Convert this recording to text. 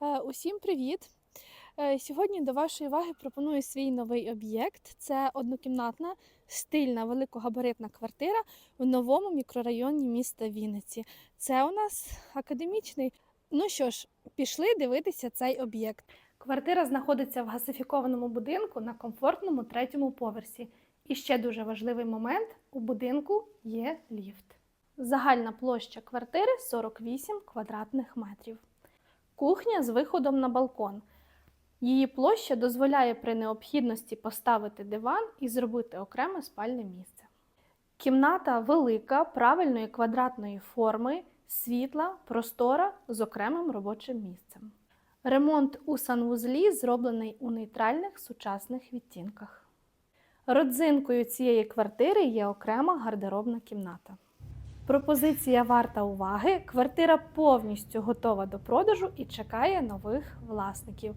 Е, Усім привіт! Е, Сьогодні до вашої уваги пропоную свій новий об'єкт. Це однокімнатна стильна великогабаритна квартира в новому мікрорайоні міста Вінниці. Це у нас академічний. Ну що ж, пішли дивитися цей об'єкт. Квартира знаходиться в гасифікованому будинку на комфортному третьому поверсі. І ще дуже важливий момент: у будинку є ліфт. Загальна площа квартири 48 квадратних метрів. Кухня з виходом на балкон. Її площа дозволяє при необхідності поставити диван і зробити окреме спальне місце. Кімната велика, правильної квадратної форми, світла, простора з окремим робочим місцем. Ремонт у санвузлі зроблений у нейтральних сучасних відтінках. Родзинкою цієї квартири є окрема гардеробна кімната. Пропозиція варта уваги. Квартира повністю готова до продажу і чекає нових власників.